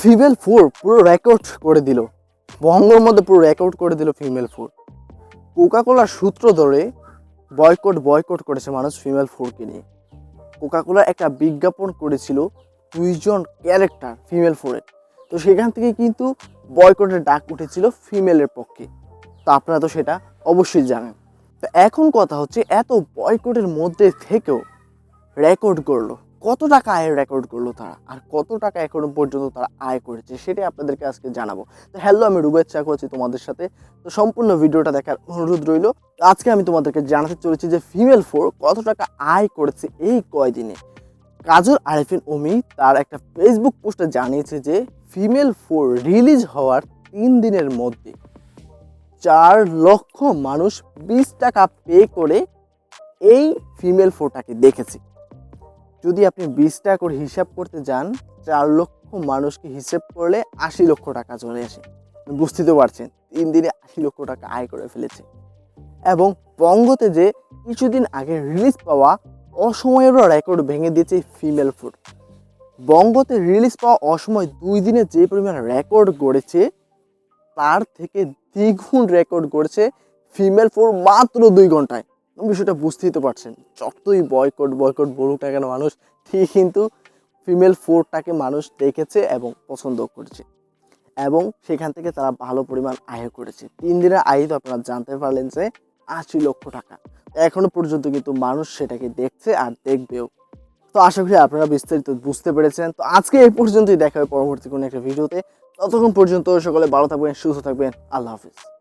Female four পুরো record করে দিল। বঙ্গর মধ্যে পুরো রেকর্ড করে দিল ফিমেল ফোর কোকাকোলার সূত্র ধরে বয়কট বয়কট করেছে মানুষ ফিমেল ফোরকে নিয়ে। কোকাকোলার একটা বিজ্ঞাপন করেছিল দুইজন ক্যারেক্টার ফিমেল ফোরের তো সেখান থেকে কিন্তু বয়কটের ডাক উঠেছিল ফিমেলের পক্ষে। তো আপনারা তো সেটা অবশ্যই জানেন। তো এখন কথা হচ্ছে এত বয়কটের মধ্যে থেকেও রেকর্ড করল। কত টাকা আয়ের রেকর্ড করল তারা? আর কত টাকা এখনও পর্যন্ত তারা আয় করেছে? সেটাই আপনাদেরকে আজকে জানাব। তো হ্যালো আমি রুবেদ চাকু আছি তোমাদের সাথে। তো সম্পূর্ণ ভিডিওটা দেখার অনুরোধ রইল। আজকে আমি তোমাদেরকে জানাতে চলেছি যে ফিমেল ফোর কত টাকা আয় করেছে এই কয়দিনে? কাজল আরিফিন ওমি তার একটা ফেসবুক পোস্টে জানিয়েছে যে ফিমেল ফোর রিলিজ হওয়ার তিন দিনের মধ্যে চার লক্ষ মানুষ বিশ টাকা পে করে এই ফিমেল ফোরটাকে দেখেছে। যদি আপনি বিশ টাকা করে হিসাব করতে যান, চার লক্ষ মানুষকে হিসেব করলে আশি লক্ষ টাকা চলে আসে। বুঝতে তো পারছেন, তিন দিনে আশি লক্ষ টাকা আয় করে ফেলেছে। এবং বঙ্গতে যে কিছুদিন আগে রিলিজ পাওয়া অসময়েরও রেকর্ড ভেঙে দিয়েছে ফিমেল ফুড বঙ্গতে রিলিজ পাওয়া অসময় দুই দিনে যে পরিমাণ রেকর্ড গড়েছে, তার থেকে দ্বিগুণ রেকর্ড গড়েছে ফিমেল ফোর মাত্র দুই ঘন্টায়। বিষয়টা বুঝতেই তো পারছেন। যতই বয়কট বয়কট বলুক কেন মানুষ, ঠিক কিন্তু ফিমেল ফোরটাকে মানুষ দেখেছে এবং পছন্দ করেছে। এবং সেখান থেকে তারা ভালো পরিমাণ আয় করেছে। তিন দিনের আয় তো আপনারা জানতে পারলেন যে আশি লক্ষ টাকা। এখনও পর্যন্ত কিন্তু মানুষ সেটাকে দেখছে আর দেখবেও। তো আশা করি আপনারা বিস্তারিত বুঝতে পেরেছেন। তো আজকে এই পর্যন্তই দেখা হবে পরবর্তী কোনো একটা ভিডিওতে। ততক্ষণ পর্যন্ত সকলে ভালো থাকবেন, সুস্থ থাকবেন। আল্লাহ হাফিজ।